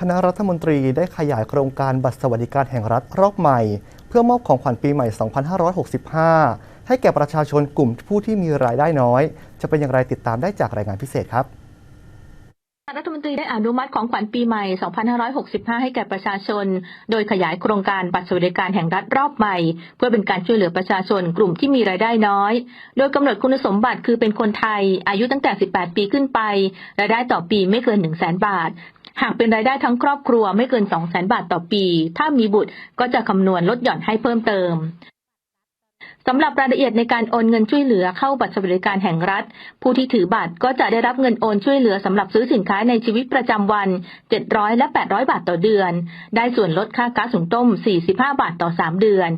คณะรัฐมนตรีได้ขยายโครงการบัตรสวัสดิการแห่งรัฐรอบใหม่ เพื่อมอบของขวัญปีใหม่ 2565 ให้แก่ประชาชนกลุ่มผู้ที่มีรายได้น้อย จะเป็นอย่างไรติดตามได้จากรายงานพิเศษครับรัฐมนตรีได้อนุมัติของขวัญปีใหม่ 2565 ให้แก่ประชาชน โดยขยายโครงการบัตรสวัสดิการแห่งรัฐรอบใหม่ เพื่อเป็นการช่วยเหลือประชาชนกลุ่มที่มีรายได้น้อย โดยกำหนดคุณสมบัติคือเป็นคนไทย อายุตั้งแต่ 18 ปีขึ้นไป รายได้ต่อปีไม่เกิน 1 0 0 0 0แบาท หากเป็นรายได้ทั้งครอบครัวไม่เกิน 2 0 0 0 0 0 บาทต่อปี ถ้ามีบุตรก็จะคำนวณลดหย่อนให้เพิ่มเติม สำหรับรายละเอียดในการโอนเงินช่วยเหลือเข้าบัตรสวัสดิการแห่งรัฐ ผู้ที่ถือบัตรก็จะได้รับเงินโอนช่วยเหลือสำหรับซื้อสินค้าในชีวิตประจำวัน 700 และ 800 บาทต่อเดือน ได้ส่วนลดค่าก๊าซหุงต้ม 45 บาทต่อ 3 เดือน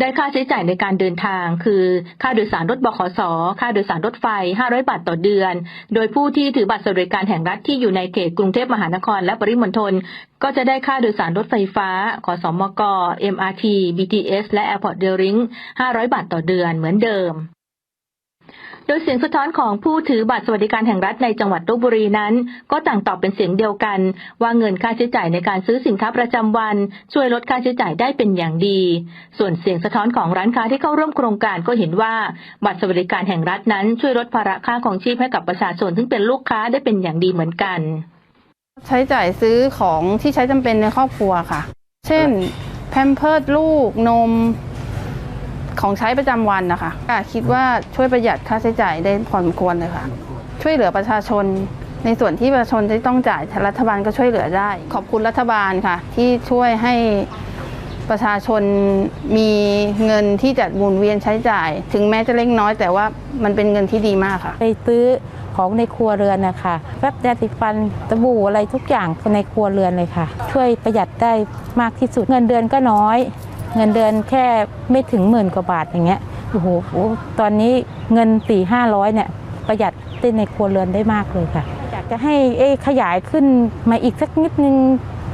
ได้ค่าใช้จ่ายในการเดินทาง คือค่าโดยสารรถบขส ค่าโดยสารรถไฟ 500 บาทต่อเดือน โดยผู้ที่ถือบัตรสวัสดิการแห่งรัฐที่อยู่ในเขตกรุงเทพมหานคร และปริมณฑลก็จะได้ค่าโดยสารรถไฟฟ้า ขสมก MRT BTS และ Airport d e r i n g 500 บาทต่อเดือนเหมือนเดิม โดยเสียงสะท้อนของผู้ถือบัตรสวัสดิการแห่งรัฐในจังหวัดลบบุรีนั้น ก็ต่างตอบเป็นเสียงเดียวกัน ว่าเงินค่าใช้จ่ายในการซื้อสินค้าประจำวัน ช่วยลดค่าใช้จ่ายได้เป็นอย่างดี ส่วนเสียงสะท้อนของร้านค้าที่เข้าร่วมโครงการก็เห็นว่า บัตรสวัสดิการแห่งรัฐนั้นช่วยลดภาระค่าของชีพให้กับประชาชนซึ่งเป็นลูกค้าได้เป็นอย่างดีเหมือนกัน ใช้จ่ายซื้อของที่ใช้จำเป็นในครอบครัวค่ะ เช่นแพมเพิร์ดลูกนม ของใช้ประจำวันนะคะคิดว่าช่วยประหยัดค่าใช้จ่ายได้พอสมควรเลยค่ะ ช่วยเหลือประชาชน ในส่วนที่ประชาชนที่ต้องจ่ายรัฐบาลก็ช่วยเหลือได้ ขอบคุณรัฐบาลค่ะ ที่ช่วยให้ประชาชนมีเงินที่จะหมุนเวียนใช้จ่าย ถึงแม้จะเล็กน้อย แต่ว่ามันเป็นเงินที่ดีมากค่ะ ไปซื้อของในครัวเรือนนะคะแป๊บยาสีฟันสบู่อะไรทุกอย่างในครัวเรือนเลยค่ะ ช่วยประหยัดได้มากที่สุดเงินเดือนก็น้อย เงินเดือนแค่ไม่ถึงหมื่นกว่าบาทอย่างเงี้ยโอ้โหตอนนี้เงินสี่ห้าร้อยเนี่ยประหยัดได้ในครัวเรือนได้มากเลยค่ะ อยากจะให้เอขยายขึ้นมาอีกสักนิดนึง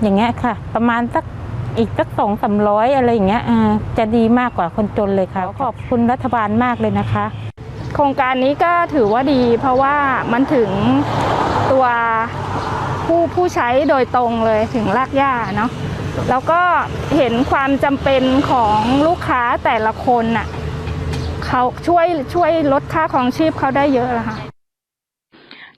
อย่างเงี้ยค่ะ ประมาณสักอีกสักสองสามร้อยอะไรอย่างเงี้ยจะดีมากกว่าคนจนเลยค่ะ ขอบคุณรัฐบาลมากเลยนะคะ โครงการนี้ก็ถือว่าดี เพราะว่ามันถึงตัวผู้ผู้ใช้โดยตรงเลยถึงรากหญ้าเนาะ แล้วก็เห็นความจำเป็นของลูกค้าแต่ละคนน่ะเขาช่วยช่วยลดค่าของชีพเขาได้เยอะล้วค่ะ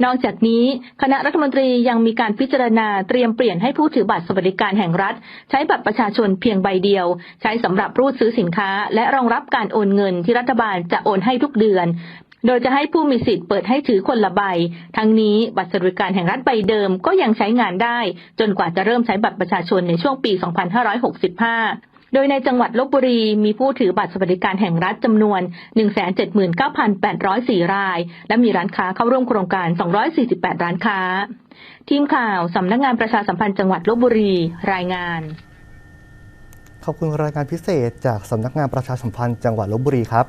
นอกจากนี้คณะรัฐมนตรียังมีการพิจารณาเตรียมเปลี่ยนให้ผู้ถือบัตรสวัสดิการแห่งรัฐ ใช้บัตรประชาชนเพียงใบเดียว ใช้สำหรับรูดซื้อสินค้า และรองรับการโอนเงินที่รัฐบาลจะโอนให้ทุกเดือน โดยจะให้ผู้มีสิทธิ์เปิดให้ถือคนละใบ ทั้งนี้บัตรสวัสดิการแห่งรัฐใบเดิมก็ยังใช้งานได้ จนกว่าจะเริ่มใช้บัตรประชาชนในช่วงปี 2565โดยในจังหวัดลบบุรีมีผู้ถือบัตรสวัสดิการแห่งรัฐจำนวน 179,804 ราย และมีร้านค้าเข้าร่วมโครงการ 248 ร้านค้า ทีมข่าวสำนักงานประชาสัมพันธ์จังหวัดลบบุรีรายงาน ขอบคุณรายงานพิเศษจากสำนักงานประชาสัมพันธ์จังหวัดลบบุรีครับ